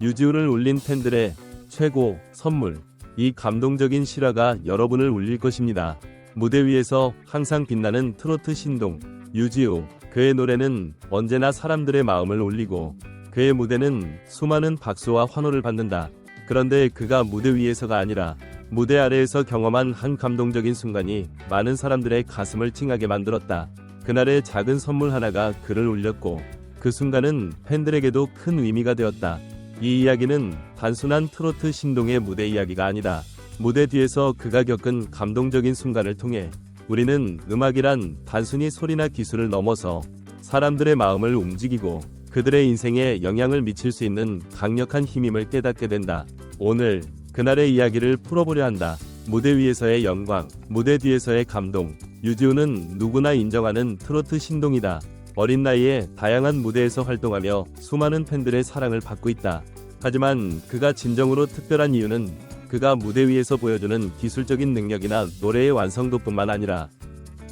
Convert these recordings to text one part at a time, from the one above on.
유지훈을 울린 팬들의 최고 선물. 이 감동적인 실화가 여러분을 울릴 것입니다. 무대 위에서 항상 빛나는 트로트 신동 유지우. 그의 노래는 언제나 사람들의 마음을 울리고 그의 무대는 수많은 박수와 환호를 받는다. 그런데 그가 무대 위에서가 아니라 무대 아래에서 경험한 한 감동적인 순간이 많은 사람들의 가슴을 찡하게 만들었다. 그날의 작은 선물 하나가 그를 울렸고 그 순간은 팬들에게도 큰 의미가 되었다. 이 이야기는 단순한 트로트 신동의 무대 이야기가 아니다. 무대 뒤에서 그가 겪은 감동적인 순간을 통해 우리는 음악이란 단순히 소리나 기술을 넘어서 사람들의 마음을 움직이고 그들의 인생에 영향을 미칠 수 있는 강력한 힘임을 깨닫게 된다. 오늘 그날의 이야기를 풀어보려 한다. 무대 위에서의 영광, 무대 뒤에서의 감동. 유지우는 누구나 인정하는 트로트 신동이다. 어린 나이에 다양한 무대에서 활동하며 수많은 팬들의 사랑을 받고 있다. 하지만 그가 진정으로 특별한 이유는 그가 무대 위에서 보여주는 기술적인 능력이나 노래의 완성도뿐만 아니라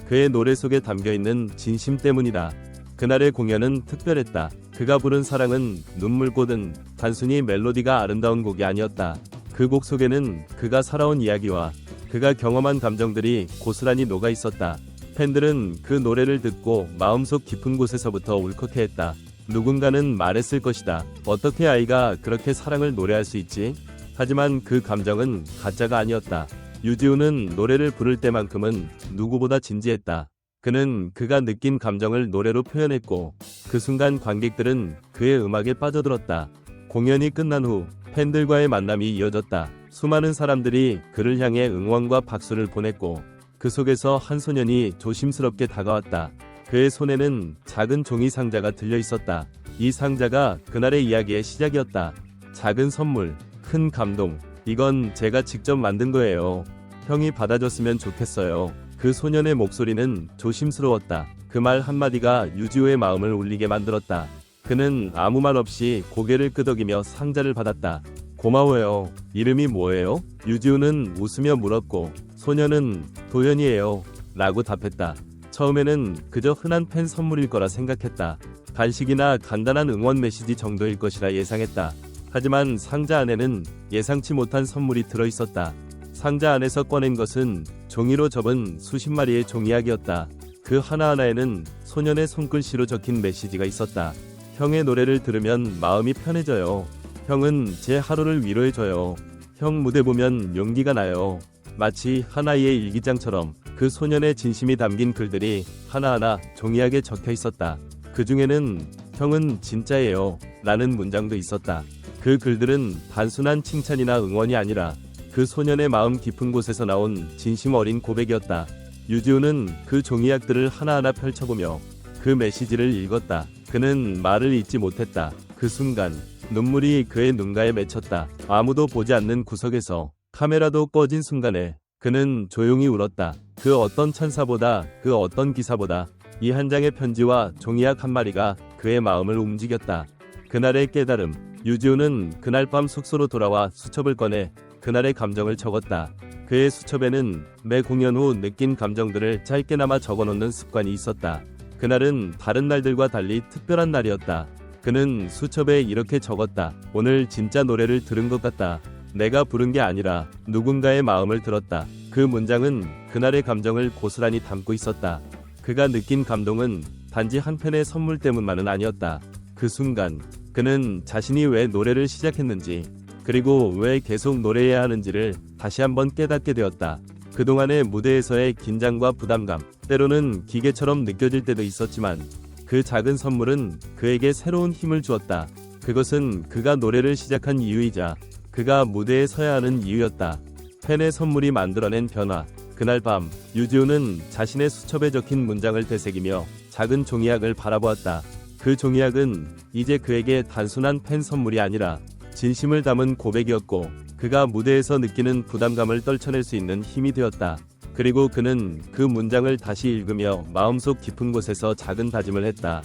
그의 노래 속에 담겨 있는 진심 때문이다. 그날의 공연은 특별했다. 그가 부른 사랑은 눈물꽃은 단순히 멜로디가 아름다운 곡이 아니었다. 그 곡 속에는 그가 살아온 이야기와 그가 경험한 감정들이 고스란히 녹아 있었다. 팬들은 그 노래를 듣고 마음속 깊은 곳에서부터 울컥해했다. 누군가는 말했을 것이다. 어떻게 아이가 그렇게 사랑을 노래할 수 있지? 하지만 그 감정은 가짜가 아니었다. 유지우는 노래를 부를 때만큼은 누구보다 진지했다. 그는 그가 느낀 감정을 노래로 표현했고 그 순간 관객들은 그의 음악에 빠져들었다. 공연이 끝난 후 팬들과의 만남이 이어졌다. 수많은 사람들이 그를 향해 응원과 박수를 보냈고 그 속에서 한 소년이 조심스럽게 다가왔다. 그의 손에는 작은 종이 상자가 들려 있었다. 이 상자가 그날의 이야기의 시작이었다. 작은 선물, 큰 감동. 이건 제가 직접 만든 거예요. 형이 받아줬으면 좋겠어요. 그 소년의 목소리는 조심스러웠다. 그 말 한마디가 유지호의 마음을 울리게 만들었다. 그는 아무 말 없이 고개를 끄덕이며 상자를 받았다. 고마워요. 이름이 뭐예요? 유지우는 웃으며 물었고 소녀는 도현이에요. 라고 답했다. 처음에는 그저 흔한 팬 선물일 거라 생각했다. 간식이나 간단한 응원 메시지 정도일 것이라 예상했다. 하지만 상자 안에는 예상치 못한 선물이 들어 있었다. 상자 안에서 꺼낸 것은 종이로 접은 수십 마리의 종이약이었다. 그 하나하나에는 소년의 손글씨로 적힌 메시지가 있었다. 형의 노래를 들으면 마음이 편해져요. 형은 제 하루를 위로해줘요. 형 무대 보면 용기가 나요. 마치 하나의 일기장처럼 그 소년의 진심이 담긴 글들이 하나하나 종이하게 적혀 있었다. 그 중에는 형은 진짜예요. 라는 문장도 있었다. 그 글들은 단순한 칭찬이나 응원이 아니라 그 소년의 마음 깊은 곳에서 나온 진심 어린 고백이었다. 유지우는 그 종이약들을 하나하나 펼쳐보며 그 메시지를 읽었다. 그는 말을 잇지 못했다. 그 순간 눈물이 그의 눈가에 맺혔다. 아무도 보지 않는 구석에서 카메라도 꺼진 순간에 그는 조용히 울었다. 그 어떤 천사보다 그 어떤 기사보다 이 한 장의 편지와 종이약 한 마리가 그의 마음을 움직였다. 그날의 깨달음. 유지우는 그날 밤 숙소로 돌아와 수첩을 꺼내 그날의 감정을 적었다. 그의 수첩에는 매 공연 후 느낀 감정들을 짧게나마 적어놓는 습관이 있었다. 그날은 다른 날들과 달리 특별한 날이었다. 그는 수첩에 이렇게 적었다. 오늘 진짜 노래를 들은 것 같다. 내가 부른 게 아니라 누군가의 마음을 들었다. 그 문장은 그날의 감정을 고스란히 담고 있었다. 그가 느낀 감동은 단지 한 편의 선물 때문만은 아니었다. 그 순간 그는 자신이 왜 노래를 시작했는지 그리고 왜 계속 노래해야 하는지를 다시 한번 깨닫게 되었다. 그동안의 무대에서의 긴장과 부담감, 때로는 기계처럼 느껴질 때도 있었지만 그 작은 선물은 그에게 새로운 힘을 주었다. 그것은 그가 노래를 시작한 이유이자 그가 무대에 서야 하는 이유였다. 팬의 선물이 만들어낸 변화. 그날 밤 유지우는 자신의 수첩에 적힌 문장을 되새기며 작은 종이약을 바라보았다. 그 종이약은 이제 그에게 단순한 팬 선물이 아니라 진심을 담은 고백이었고 그가 무대에서 느끼는 부담감을 떨쳐낼 수 있는 힘이 되었다. 그리고 그는 그 문장을 다시 읽으며 마음속 깊은 곳에서 작은 다짐을 했다.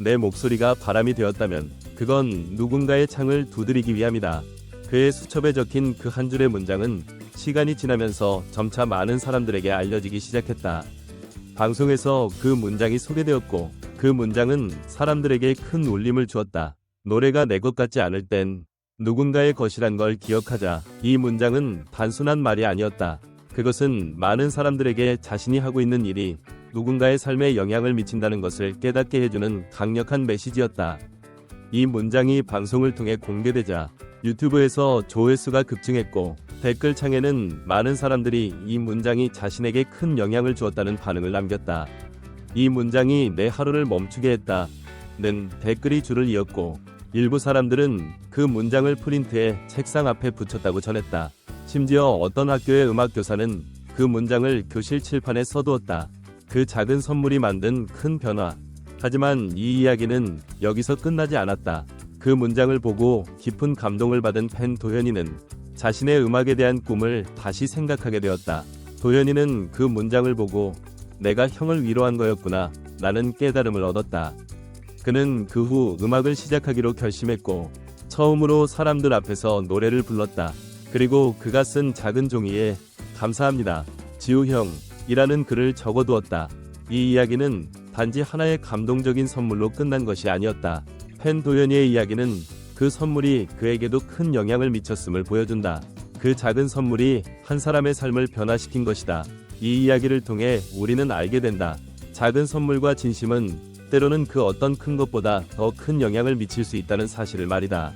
내 목소리가 바람이 되었다면 그건 누군가의 창을 두드리기 위함이다. 그의 수첩에 적힌 그 한 줄의 문장은 시간이 지나면서 점차 많은 사람들에게 알려지기 시작했다. 방송에서 그 문장이 소개되었고 그 문장은 사람들에게 큰 울림을 주었다. 노래가 내 것 같지 않을 땐 누군가의 것이란 걸 기억하자. 이 문장은 단순한 말이 아니었다. 그것은 많은 사람들에게 자신이 하고 있는 일이 누군가의 삶에 영향을 미친다는 것을 깨닫게 해주는 강력한 메시지였다. 이 문장이 방송을 통해 공개되자 유튜브에서 조회수가 급증했고 댓글창에는 많은 사람들이 이 문장이 자신에게 큰 영향을 주었다는 반응을 남겼다. 이 문장이 내 하루를 멈추게 했다. 는 댓글이 줄을 이었고 일부 사람들은 그 문장을 프린트해 책상 앞에 붙였다고 전했다. 심지어 어떤 학교의 음악 교사는 그 문장을 교실 칠판에 써두었다. 그 작은 선물이 만든 큰 변화. 하지만 이 이야기는 여기서 끝나지 않았다. 그 문장을 보고 깊은 감동을 받은 팬 도현이는 자신의 음악에 대한 꿈을 다시 생각하게 되었다. 도현이는 그 문장을 보고 내가 형을 위로한 거였구나. 라는 깨달음을 얻었다. 그는 그 후 음악을 시작하기로 결심했고 처음으로 사람들 앞에서 노래를 불렀다. 그리고 그가 쓴 작은 종이에 감사합니다. 지우 형 이라는 글을 적어두었다. 이 이야기는 단지 하나의 감동적인 선물로 끝난 것이 아니었다. 팬 도연이의 이야기는 그 선물이 그에게도 큰 영향을 미쳤음을 보여준다. 그 작은 선물이 한 사람의 삶을 변화시킨 것이다. 이 이야기를 통해 우리는 알게 된다. 작은 선물과 진심은 때로는 그 어떤 큰 것보다 더 큰 영향을 미칠 수 있다는 사실을 말이다.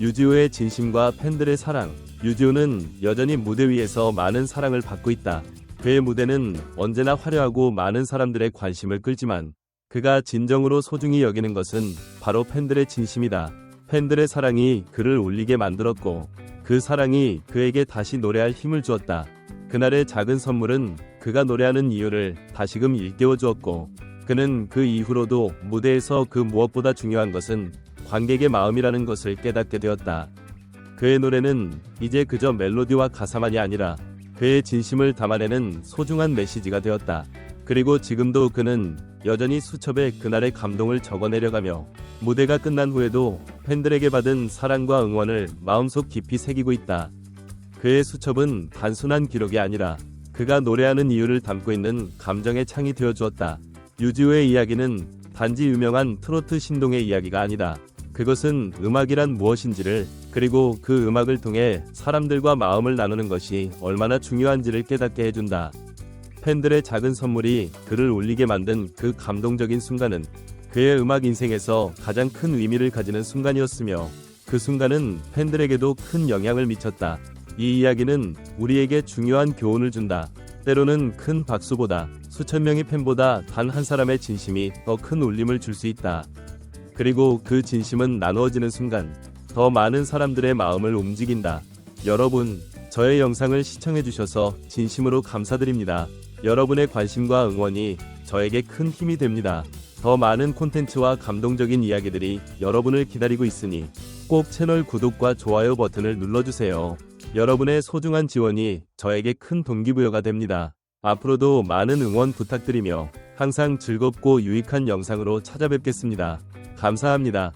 유지호의 진심과 팬들의 사랑. 유지호는 여전히 무대 위에서 많은 사랑을 받고 있다. 그의 무대는 언제나 화려하고 많은 사람들의 관심을 끌지만 그가 진정으로 소중히 여기는 것은 바로 팬들의 진심이다. 팬들의 사랑이 그를 울리게 만들었고 그 사랑이 그에게 다시 노래할 힘을 주었다. 그날의 작은 선물은 그가 노래하는 이유를 다시금 일깨워 주었고 그는 그 이후로도 무대에서 그 무엇보다 중요한 것은 관객의 마음이라는 것을 깨닫게 되었다. 그의 노래는 이제 그저 멜로디와 가사만이 아니라 그의 진심을 담아내는 소중한 메시지가 되었다. 그리고 지금도 그는 여전히 수첩에 그날의 감동을 적어내려가며 무대가 끝난 후에도 팬들에게 받은 사랑과 응원을 마음속 깊이 새기고 있다. 그의 수첩은 단순한 기록이 아니라 그가 노래하는 이유를 담고 있는 감정의 창이 되어 주었다. 유지호의 이야기는 단지 유명한 트로트 신동의 이야기가 아니다. 그것은 음악이란 무엇인지를 그리고 그 음악을 통해 사람들과 마음을 나누는 것이 얼마나 중요한지를 깨닫게 해준다. 팬들의 작은 선물이 그를 울리게 만든 그 감동적인 순간은 그의 음악 인생에서 가장 큰 의미를 가지는 순간이었으며 그 순간은 팬들에게도 큰 영향을 미쳤다. 이 이야기는 우리에게 중요한 교훈을 준다. 때로는 큰 박수보다 수천 명의 팬보다 단 한 사람의 진심이 더 큰 울림을 줄 수 있다. 그리고 그 진심은 나누어지는 순간 더 많은 사람들의 마음을 움직인다. 여러분, 저의 영상을 시청해주셔서 진심으로 감사드립니다. 여러분의 관심과 응원이 저에게 큰 힘이 됩니다. 더 많은 콘텐츠와 감동적인 이야기들이 여러분을 기다리고 있으니 꼭 채널 구독과 좋아요 버튼을 눌러주세요. 여러분의 소중한 지원이 저에게 큰 동기부여가 됩니다. 앞으로도 많은 응원 부탁드리며 항상 즐겁고 유익한 영상으로 찾아뵙겠습니다. 감사합니다.